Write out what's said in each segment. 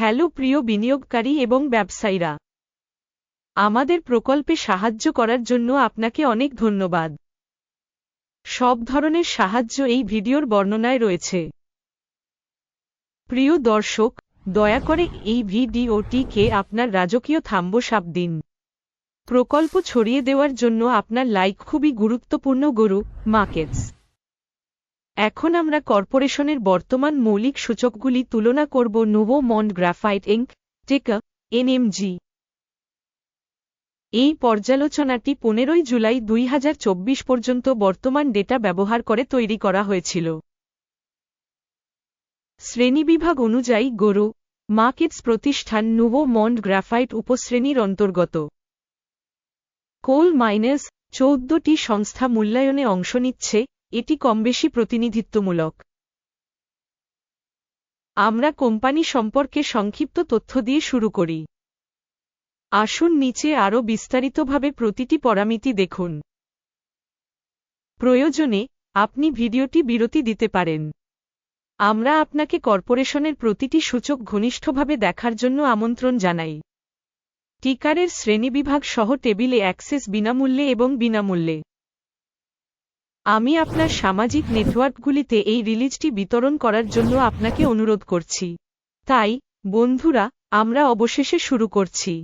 Hello প্রিয় বিনিয়োগকারী এবং ব্যবসায়ীরা। আমাদের প্রকল্পে সাহায্য করার জন্য আপনাকে অনেক ধন্যবাদ। সব ধরনের সাহায্য এই ভিডিওর বর্ণনায় রয়েছে। প্রিয় দর্শক, দয়া করে এই ভিডিওটিকে আপনার রাজকীয় থাম্ব সাপ দিন। প্রকল্প ছড়িয়ে দেওয়ার জন্য আপনার লাইক খুবই গুরুত্বপূর্ণ। গরু মার্কেটস এখন আমরা কর্পোরেশনের বর্তমান মৌলিক সূচকগুলি তুলনা করব নোভো মন্ড গ্রাফাইট ইঙ্ক টেকা এনএমজি এই পর্যালোচনাটি পনেরোই জুলাই দুই হাজার চব্বিশ পর্যন্ত বর্তমান ডেটা ব্যবহার করে তৈরি করা হয়েছিল। শ্রেণীবিভাগ অনুযায়ী গরু, মার্কেটস প্রতিষ্ঠান নোভো মন্ড গ্রাফাইট উপশ্রেণীর অন্তর্গত। কোল মাইনাস চৌদ্দটি সংস্থা মূল্যায়নে অংশ নিচ্ছে এটি কমবেশি প্রতিনিধিত্বমূলক। আমরা কোম্পানি সম্পর্কে সংক্ষিপ্ত তথ্য দিয়ে শুরু করি। আসুন নিচে আরও বিস্তারিতভাবে প্রতিটি পরামিতি দেখুন। প্রয়োজনে আপনি ভিডিওটি বিরতি দিতে পারেন। আমরা আপনাকে কর্পোরেশনের প্রতিটি সূচক ঘনিষ্ঠভাবে দেখার জন্য আমন্ত্রণ জানাই। টিকারের শ্রেণীবিভাগ সহ টেবিলে অ্যাক্সেস বিনামূল্যে এবং বিনামূল্যে। আমি আপনার সামাজিক নেটওয়ার্কগুলিতে এই রিলিজটি বিতরণ করার জন্য আপনাকে অনুরোধ করছি। তাই, বন্ধুরা, আমরা অবশেষে শুরু করছি।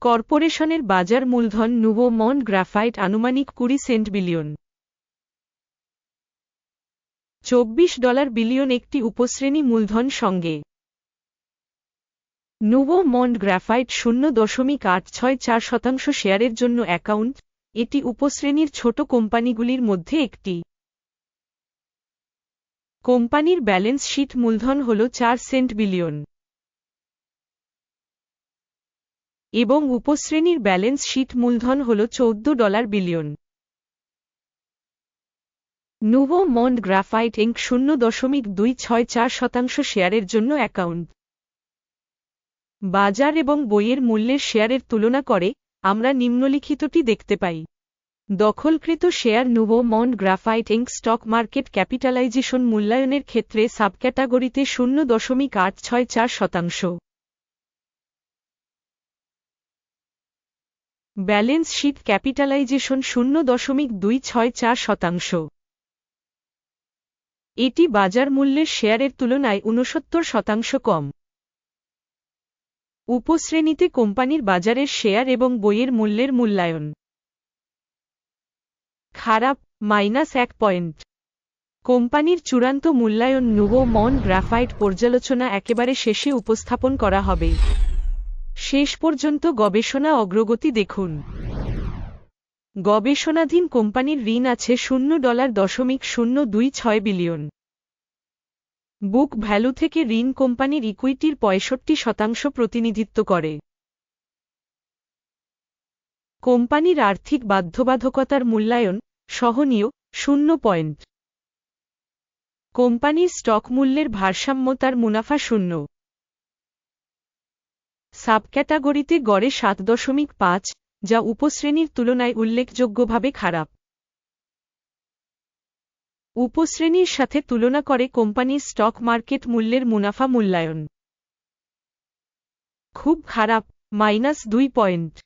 কর্পোরেশনের বাজার মূলধন নুভো মন্ড গ্রাফাইট আনুমানিক কুড়ি সেন্ট বিলিয়ন। চব্বিশ ডলার বিলিয়ন একটি উপশ্রেণী মূলধন সঙ্গে। নুভো মন্ড গ্রাফাইট শূন্য দশমিক আট ছয় চার শতাংশ শেয়ারের জন্য অ্যাকাউন্ট এটি উপশ্রেণীর ছোট কোম্পানিগুলির মধ্যে একটি। কোম্পানির ব্যালেন্স শীট মূলধন হল চার সেন্ট বিলিয়ন। এবং উপশ্রেণীর ব্যালেন্স শীট মূলধন হল চৌদ্দ dollar billion. Nouveau Monde graphite Inc শূন্য দশমিক দুই ছয় চার শতাংশ শেয়ারের জন্য অ্যাকাউন্ট। বাজার এবং বইয়ের মূল্যের শেয়ারের তুলনা করে আমরা নিম্নলিখিতটি দেখতে পাই। দখলকৃত share Nouveau Monde graphite Inc stock market capitalization মূল্যায়নের ক্ষেত্রে সাবক্যাটাগরিতে শূন্য দশমিক আট ছয় চার শতাংশ। ব্যালেন্স শীট ক্যাপিটালাইজেশন শূন্য দশমিক দুই ছয় চার শতাংশ। এটি বাজার মূল্যের শেয়ারের তুলনায় ঊনসত্তর শতাংশ কম। উপশ্রেণীতে কোম্পানির বাজারের শেয়ার এবং বইয়ের মূল্যের মূল্যায়ন। খারাপ, মাইনাস এক পয়েন্ট। কোম্পানির চূড়ান্ত মূল্যায়ন নুভো মন গ্রাফাইট পর্যালোচনা একেবারে শেষে উপস্থাপন করা হবে। শেষ পর্যন্ত গবেষণা অগ্রগতি দেখুন। গবেষণাধীন কোম্পানির ঋণ আছে শূন্য ডলার দশমিক শূন্য দুই ছয় বিলিয়ন। বুক ভ্যালু থেকে ঋণ কোম্পানির ইকুইটির পঁয়ষট্টি শতাংশ প্রতিনিধিত্ব করে। কোম্পানির আর্থিক বাধ্যবাধকতার মূল্যায়ন সহনীয়, শূন্য পয়েন্ট। কোম্পানির স্টক মূল্যের ভারসাম্যতার মুনাফা শূন্য। সাবক্যাটাগরিতে গড়ে সাত দশমিক পাঁচ, যা উপশ্রেণীর তুলনায় উল্লেখযোগ্যভাবে খারাপ। উপশ্রেণীর সাথে তুলনা করে কোম্পানির স্টক মার্কেট মূল্যের মুনাফা মূল্যায়ন। খুব খারাপ, মাইনাস দুই পয়েন্ট।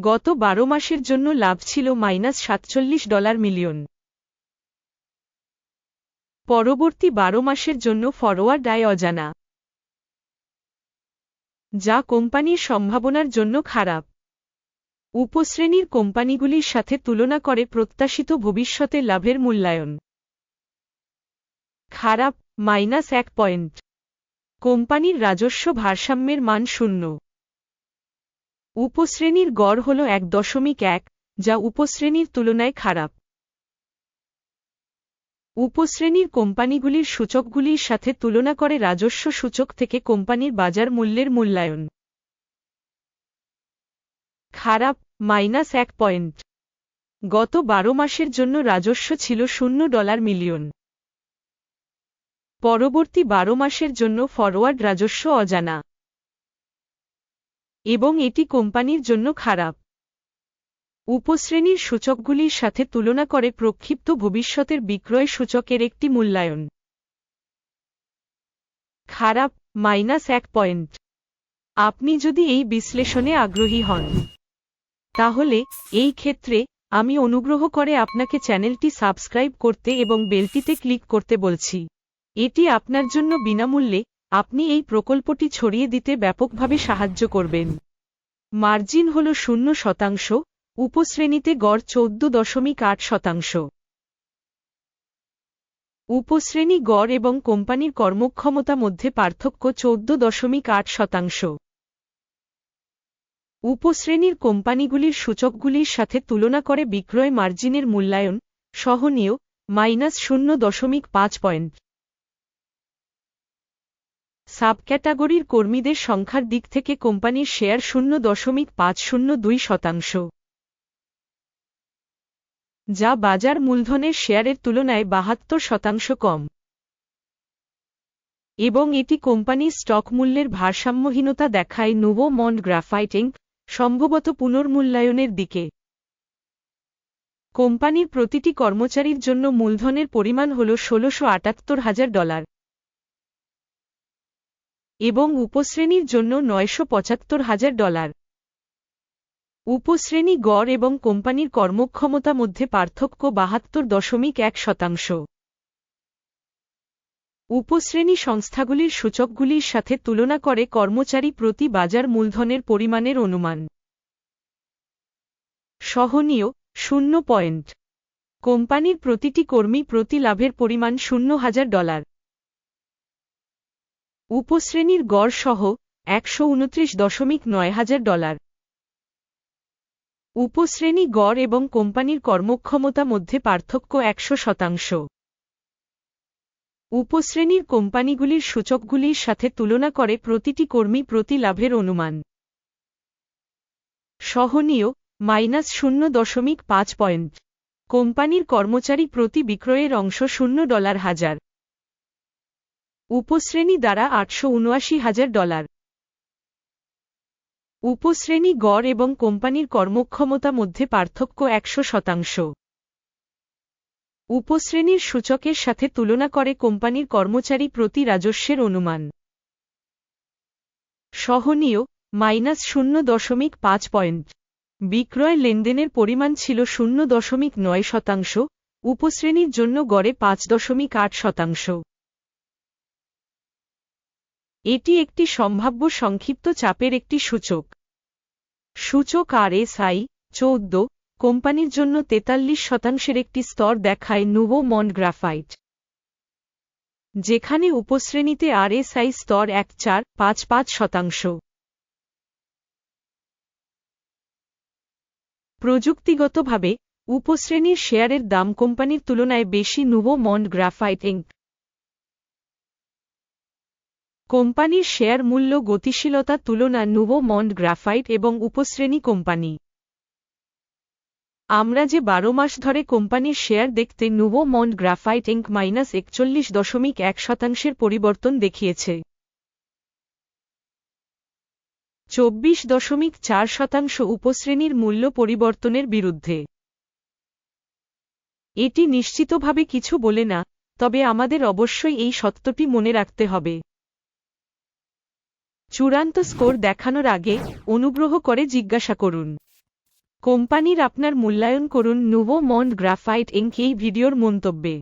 গত বারো মাসের জন্য লাভ ছিল মাইনাস সাতচল্লিশ ডলার মিলিয়ন। পরবর্তী বারো মাসের জন্য ফরওয়ার্ড আয় অজানা। যা কোম্পানির সম্ভাবনার জন্য খারাপ। উপশ্রেণীর কোম্পানিগুলির সাথে তুলনা করে প্রত্যাশিত ভবিষ্যতে লাভের মূল্যায়ন। খারাপ, মাইনাস এক পয়েন্ট। কোম্পানির রাজস্ব ভারসাম্যের মান শূন্য। উপশ্রেণীর গড় হল এক দশমিক এক, যা উপশ্রেণীর তুলনায় খারাপ। উপশ্রেণীর কোম্পানিগুলির সূচকগুলির সাথে তুলনা করে রাজস্ব সূচক থেকে কোম্পানির বাজার মূল্যের মূল্যায়ন। খারাপ, মাইনাস এক পয়েন্ট। গত বারো মাসের জন্য রাজস্ব ছিল শূন্য ডলার মিলিয়ন। পরবর্তী বারো মাসের জন্য ফরওয়ার্ড রাজস্ব অজানা। এবং এটি কোম্পানির জন্য খারাপ। উপশ্রেণীর সূচকগুলির সাথে তুলনা করে প্রক্ষিপ্ত ভবিষ্যতের বিক্রয় সূচকের একটি মূল্যায়ন। খারাপ, মাইনাস এক পয়েন্ট। আপনি যদি এই বিশ্লেষণে আগ্রহী হন, তাহলে এই ক্ষেত্রে আমি অনুগ্রহ করে আপনাকে চ্যানেলটি সাবস্ক্রাইব করতে এবং বেলটিতে ক্লিক করতে বলছি। এটি আপনার জন্য বিনামূল্যে আপনি এই প্রকল্পটি ছড়িয়ে দিতে ব্যাপকভাবে সাহায্য করবেন। মার্জিন হল শূন্য শতাংশ, উপশ্রেণীতে গড় চৌদ্দ দশমিক আট শতাংশ। উপশ্রেণী গড় এবং কোম্পানির কর্মক্ষমতা মধ্যে পার্থক্য চৌদ্দ দশমিক আট শতাংশ। উপশ্রেণীর কোম্পানিগুলির সূচকগুলির সাথে তুলনা করে বিক্রয় মার্জিনের মূল্যায়ন সহনীয়, মাইনাস শূন্য দশমিক পাঁচ পয়েন্ট। সাবক্যাটাগরির কর্মীদের সংখ্যার দিক থেকে কোম্পানির শেয়ার শূন্য দশমিক পাঁচ শূন্য দুই শতাংশ। যা বাজার মূলধনের শেয়ারের তুলনায় বাহাত্তর শতাংশ কম। এবং এটি কোম্পানির স্টক মূল্যের ভারসাম্যহীনতা দেখায় নোভো মন্ড গ্রাফাইটিং সম্ভবত পুনর্মূল্যায়নের দিকে। কোম্পানির প্রতিটি কর্মচারীর জন্য মূলধনের পরিমাণ হল ষোলশো আটাত্তর হাজার ডলার। এবং উপশ্রেণীর জন্য নয়শো পঁচাত্তর হাজার ডলার। উপশ্রেণী গড় এবং কোম্পানির কর্মক্ষমতা মধ্যে পার্থক্য বাহাত্তর দশমিক এক শতাংশ। উপশ্রেণী সংস্থাগুলির সূচকগুলির সাথে তুলনা করে কর্মচারী প্রতি বাজার মূলধনের পরিমাণের অনুমান। সহনীয়, শূন্য পয়েন্ট। কোম্পানির প্রতিটি কর্মী প্রতি লাভের পরিমাণ শূন্য হাজার ডলার। উপশ্রেণীর গড় সহ একশো উনত্রিশ দশমিক নয় হাজার ডলার। উপশ্রেণী গড় এবং কোম্পানির কর্মক্ষমতা মধ্যে পার্থক্য একশো শতাংশ। উপশ্রেণীর কোম্পানিগুলির সূচকগুলির সাথে তুলনা করে প্রতিটি কর্মী প্রতি লাভের অনুমান। সহনীয়, মাইনাস শূন্য দশমিক পাঁচ পয়েন্ট। কোম্পানির কর্মচারী প্রতি বিক্রয়ের অংশ শূন্য ডলার হাজার। উপশ্রেণী দ্বারা আটশো হাজার ডলার। উপশ্রেণী গড় এবং কোম্পানির কর্মক্ষমতা মধ্যে পার্থক্য একশো শতাংশ। উপশ্রেণীর সূচকের সাথে তুলনা করে কোম্পানির কর্মচারী প্রতি রাজস্বের অনুমান। সহনীয়, মাইনাস শূন্য দশমিক পাঁচ পয়েন্ট। বিক্রয় লেনদেনের পরিমাণ ছিল শূন্য দশমিক নয় শতাংশ, উপশ্রেণীর জন্য গড়ে পাঁচ দশমিক আট শতাংশ। এটি একটি সম্ভাব্য সংক্ষিপ্ত চাপের একটি সূচক। সূচক আর এস আই চৌদ্দ, কোম্পানির জন্য তেতাল্লিশ শতাংশের একটি স্তর দেখায় নুভো মন্ড গ্রাফাইট যেখানে উপশ্রেণীতে আর এস আই স্তর এক চার পাঁচ পাঁচ শতাংশ। প্রযুক্তিগতভাবে, উপশ্রেণীর শেয়ারের দাম কোম্পানির তুলনায় বেশি নুভো মন্ড গ্রাফাইট ইঙ্ক কোম্পানির শেয়ার মূল্য গতিশীলতা তুলনা নুভো মন্ড গ্রাফাইট এবং উপশ্রেণী কোম্পানি। আমরা যে বারো মাস ধরে কোম্পানির শেয়ার দেখতে Nouveau Monde graphite Inc minus একচল্লিশ দশমিক এক শতাংশের পরিবর্তন দেখিয়েছে। চব্বিশ দশমিক চার শতাংশ উপশ্রেণীর মূল্য পরিবর্তনের বিরুদ্ধে। এটি নিশ্চিতভাবে কিছু বলে না, তবে আমাদের অবশ্যই এই সত্যটি মনে রাখতে হবে। চূড়ান্ত স্কোর দেখানোর আগে অনুগ্রহ করে জিজ্ঞাসা করুন। কোম্পানির আপনার মূল্যায়ন করুন নুভো মন্ড গ্রাফাইট এঙ্ক এই ভিডিওর মন্তব্যে।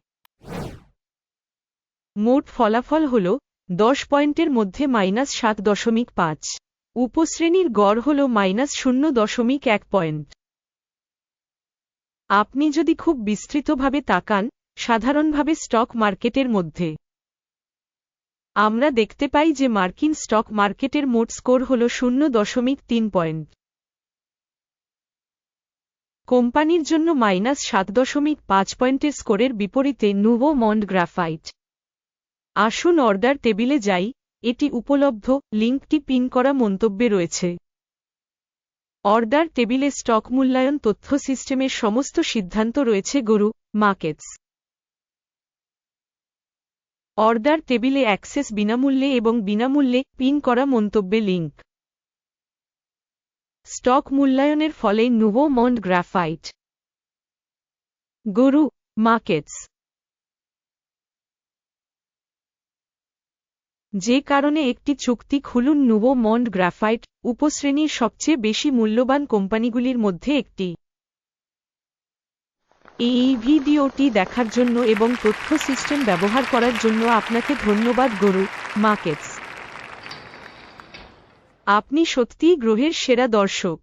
মোট ফলাফল হল দশ পয়েন্টের মধ্যে মাইনাস সাত দশমিক পাঁচ। উপশ্রেণীর গড় হল মাইনাস শূন্য দশমিক এক পয়েন্ট। আপনি যদি খুব বিস্তৃতভাবে তাকান, সাধারণভাবে স্টক মার্কেটের মধ্যে। আমরা দেখতে পাই যে মার্কিন স্টক মার্কেটের মোট স্কোর হল শূন্য দশমিক তিন পয়েন্ট। কোম্পানির জন্য মাইনাস সাত দশমিক পাঁচ পয়েন্টের স্কোরের বিপরীতে নুভো মন্ড গ্রাফাইট। আসুন অর্ডার টেবিলে যাই, এটি উপলব্ধ, লিঙ্কটি পিন করা মন্তব্যে রয়েছে। অর্ডার টেবিলে স্টক মূল্যায়ন তথ্য সিস্টেমের সমস্ত সিদ্ধান্ত রয়েছে, গরু, মার্কেটস। অর্ডার টেবিলে অ্যাক্সেস বিনামূল্যে এবং বিনামূল্যে পিন করা মন্তব্যে লিঙ্ক স্টক মূল্যায়নের ফলে নুভো মন্ড গ্রাফাইট গরু, মার্কেটস। যে কারণে একটি চুক্তি খুলুন নুভো মন্ড গ্রাফাইট উপশ্রেণীর সবচেয়ে বেশি মূল্যবান কোম্পানিগুলির মধ্যে একটি। এই ভিডিওটি দেখার জন্য এবং তথ্য সিস্টেম ব্যবহার করার জন্য আপনাকে ধন্যবাদ, গরু মার্কেটস আপনি সত্যিই গ্রহের সেরা দর্শক।